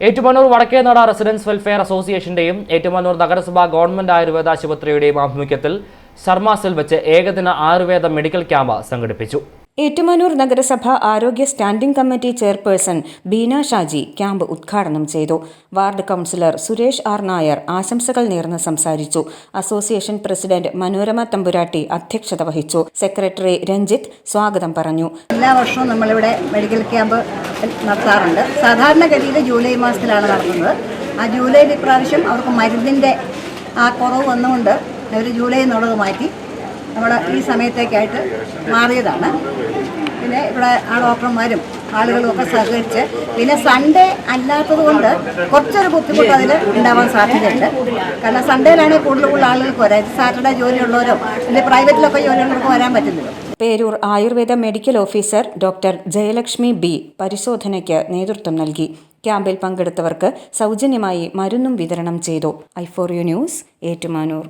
Ettumanoor Vadakkenada residence welfare അസോസിയേഷന്റെയും ഏറ്റുമാനൂർ നഗരസഭ government Ayurveda ആശുപത്രിയുടെയും ആഭിമുഖ്യത്തിൽ ശർമാസിൽ വെച്ച് ഏകദിന ആയുർവേദ മെഡിക്കൽ ക്യാമ്പ് സംഘടിപ്പിച്ചു. ഏറ്റുമാനൂർ നഗരസഭ ആരോഗ്യ standing committee chairperson Beena Shaji camp ഉദ്ഘാടനം ചെയ്തു. Ward councillor Suresh R Nair ആശംസകൾ നേർന്ന് സംസാരിച്ചു. അസോസിയേഷൻ പ്രസിഡന്റ് മനോരമ തമ്പുരാട്ടി അധ്യക്ഷത വഹിച്ചു. സെക്രട്ടറി രഞ്ജിത്ത് സ്വാഗതം പറഞ്ഞു. എല്ലാ വർഷവും നമ്മളിവിടെ മെഡിക്കൽ ക്യാമ്പ് നടത്താറുണ്ട്. സാധാരണഗതിയിൽ ജൂലൈ മാസത്തിലാണ് നടത്തുന്നത്. ആ ജൂലൈയിൽ ഇപ്രാവശ്യം അവർക്ക് മരുന്നിന്റെ ആ കുറവ് വന്നുകൊണ്ട് അവർ ജൂലൈ എന്നുള്ളത് മാറ്റി. നമ്മൾ ഈ സമയത്തേക്കായിട്ട് മാറിയതാണ്. പിന്നെ ഇവിടെ ആ ഡോക്ടർമാരും ആളുകളും ഒക്കെ സഹകരിച്ച് പിന്നെ സൺഡേ അല്ലാത്തത് കൊണ്ട് കുറച്ചൊരു ബുദ്ധിമുട്ട് അതിൽ ഉണ്ടാവാൻ സാധ്യതയുണ്ട്. കാരണം സൺഡേയിലാണെങ്കിൽ കൂടുതൽ കൂടുതൽ ആളുകൾക്ക് വരാം സാറ്റർഡേ ജോലിയുള്ളവരോ അല്ലെങ്കിൽ പ്രൈവറ്റിലൊക്കെ ജോലിയുള്ളവർക്ക് വരാൻ പറ്റുന്നില്ല Peroor Ayurveda medical officer doctor Jayalakshmi B പരിശോധനയ്ക്ക് നേതൃത്വം നൽകി. ക്യാമ്പിൽ പങ്കെടുത്തവർക്ക് സൗജന്യമായി മരുന്നും വിതരണം ചെയ്തു. ഐഫോറിയോ ന്യൂസ് ഏറ്റുമാനൂർ.